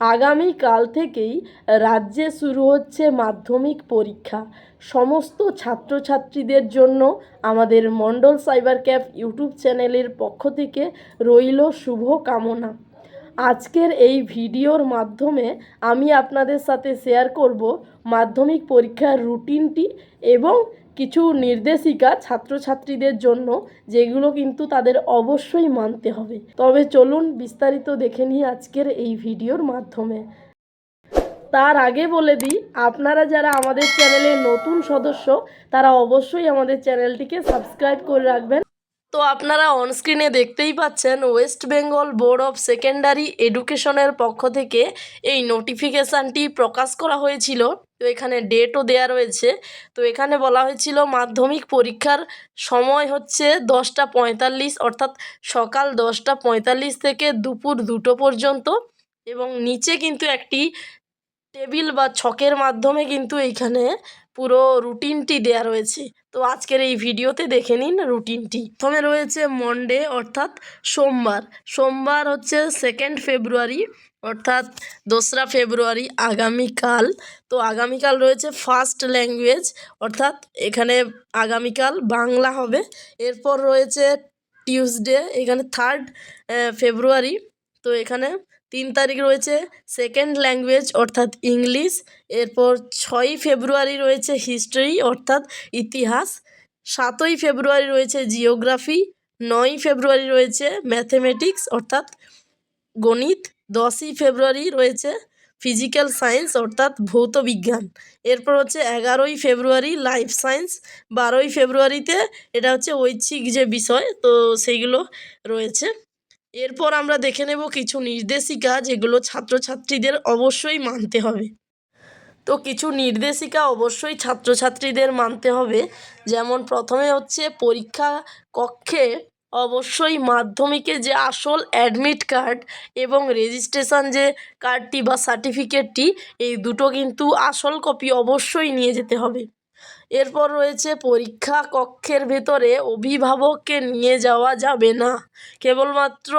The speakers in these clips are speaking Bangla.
আগামীকাল থেকেই রাজ্যে শুরু হচ্ছে মাধ্যমিক পরীক্ষা। সমস্ত ছাত্রছাত্রীদের জন্য আমাদের মণ্ডল সাইবার ক্যাফ ইউটিউব চ্যানেলের পক্ষ থেকে রইল শুভ কামনা আজকের এই ভিডিওর মাধ্যমে আমি আপনাদের সাথে শেয়ার করব মাধ্যমিক পরীক্ষার রুটিনটি এবং কিছু নির্দেশিকা ছাত্রছাত্রীদের জন্য যেগুলো কিন্তু তাদের অবশ্যই মানতে হবে। তবে চলুন বিস্তারিত দেখে নিই আজকের এই ভিডিওর মাধ্যমে। তার আগে বলে দিই, আপনারা যারা আমাদের চ্যানেলে নতুন সদস্য, তারা অবশ্যই আমাদের চ্যানেলটিকে সাবস্ক্রাইব করে রাখবেন। তো আপনারা অনস্ক্রিনে দেখতেই পাচ্ছেন West Bengal board of secondary এডুকেশনের পক্ষ থেকে এই নোটিফিকেশানটি প্রকাশ করা হয়েছিল। তো এখানে ডেটও দেয়া রয়েছে। তো এখানে বলা হয়েছিল মাধ্যমিক পরীক্ষার সময় হচ্ছে দশটা পঁয়তাল্লিশ, অর্থাৎ সকাল দশটা পঁয়তাল্লিশ থেকে দুপুর দুটো পর্যন্ত। এবং নিচে কিন্তু একটি টেবিল বা ছকের মাধ্যমে কিন্তু এইখানে পুরো রুটিনটি দেয়া রয়েছে। তো আজকের এই ভিডিওতে দেখে নিন রুটিনটি। প্রথমে রয়েছে মন্ডে, অর্থাৎ সোমবার। সোমবার হচ্ছে সেকেন্ড ফেব্রুয়ারি অর্থাৎ দোসরা ফেব্রুয়ারি আগামীকাল। তো আগামীকাল রয়েছে ফার্স্ট ল্যাঙ্গুয়েজ অর্থাৎ এখানে আগামীকাল বাংলা হবে। এরপর রয়েছে টিউসডে এখানে থার্ড ফেব্রুয়ারি তো এখানে তিন তারিখ রয়েছে সেকেন্ড ল্যাঙ্গুয়েজ অর্থাৎ ইংলিশ। এরপর ছয়ই ফেব্রুয়ারি রয়েছে হিস্ট্রি অর্থাৎ ইতিহাস। সাতই ফেব্রুয়ারি রয়েছে জিওগ্রাফি নয়ই ফেব্রুয়ারি রয়েছে ম্যাথমেটিক্স অর্থাৎ গণিত। দশই ফেব্রুয়ারি রয়েছে ফিজিক্যাল সায়েন্স অর্থাৎ ভৌত বিজ্ঞান। এরপর হচ্ছে এগারোই ফেব্রুয়ারি লাইফ সায়েন্স বারোই ফেব্রুয়ারিতে এটা হচ্ছে ঐচ্ছিক যে বিষয়, তো সেইগুলো রয়েছে। এরপর আমরা দেখে নেব কিছু নির্দেশিকা যেগুলো ছাত্রছাত্রীদের অবশ্যই মানতে হবে। তো কিছু নির্দেশিকা অবশ্যই ছাত্রছাত্রীদের মানতে হবে। যেমন প্রথমে হচ্ছে পরীক্ষা কক্ষে অবশ্যই মাধ্যমিকে যে আসল অ্যাডমিট কার্ড এবং রেজিস্ট্রেশন যে কার্ডটি বা সার্টিফিকেটটি, এই দুটো কিন্তু আসল কপি অবশ্যই নিয়ে যেতে হবে। এরপর রয়েছে পরীক্ষা কক্ষের ভেতরে অভিভাবককে নিয়ে যাওয়া যাবে না। কেবলমাত্র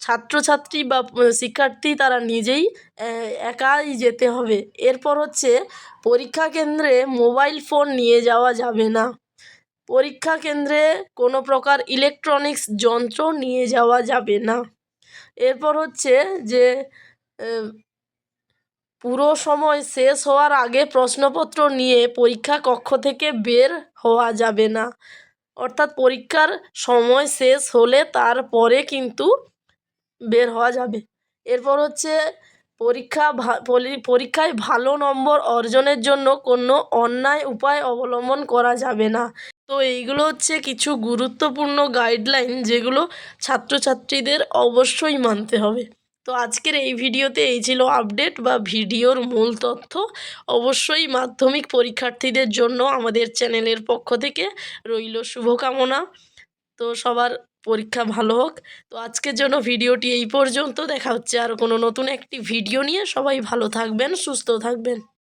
ছাত্রছাত্রী বা শিক্ষার্থী তারা নিজেই একাই যেতে হবে। এরপর হচ্ছে পরীক্ষা কেন্দ্রে মোবাইল ফোন নিয়ে যাওয়া যাবে না। পরীক্ষা কেন্দ্রে কোনো প্রকার ইলেকট্রনিক্স যন্ত্র নিয়ে যাওয়া যাবে না। এরপর হচ্ছে যে পুরো সময় শেষ হওয়ার আগে প্রশ্নপত্র নিয়ে পরীক্ষা কক্ষ থেকে বের হওয়া যাবে না। অর্থাৎ পরীক্ষার সময় শেষ হলে তারপরে কিন্তু বের হওয়া যাবে। এরপর হচ্ছে পরীক্ষা পরীক্ষায় ভালো নম্বর অর্জনের জন্য কোনো অন্যায় উপায় অবলম্বন করা যাবে না। তো এইগুলো হচ্ছে কিছু গুরুত্বপূর্ণ গাইডলাইন যেগুলো ছাত্রছাত্রীদের অবশ্যই মানতে হবে। তো আজকের এই ভিডিওতে এই ছিল আপডেট বা ভিডিওর মূল তথ্য। অবশ্যই মাধ্যমিক পরীক্ষার্থীদের জন্য আমাদের চ্যানেলের পক্ষ থেকে রইল শুভকামনা। তো সবার পরীক্ষা ভালো হোক। তো আজকের জন্য ভিডিওটি এই পর্যন্ত। দেখা হচ্ছে আর কোনো নতুন একটি ভিডিও নিয়ে। সবাই ভালো থাকবেন, সুস্থ থাকবেন।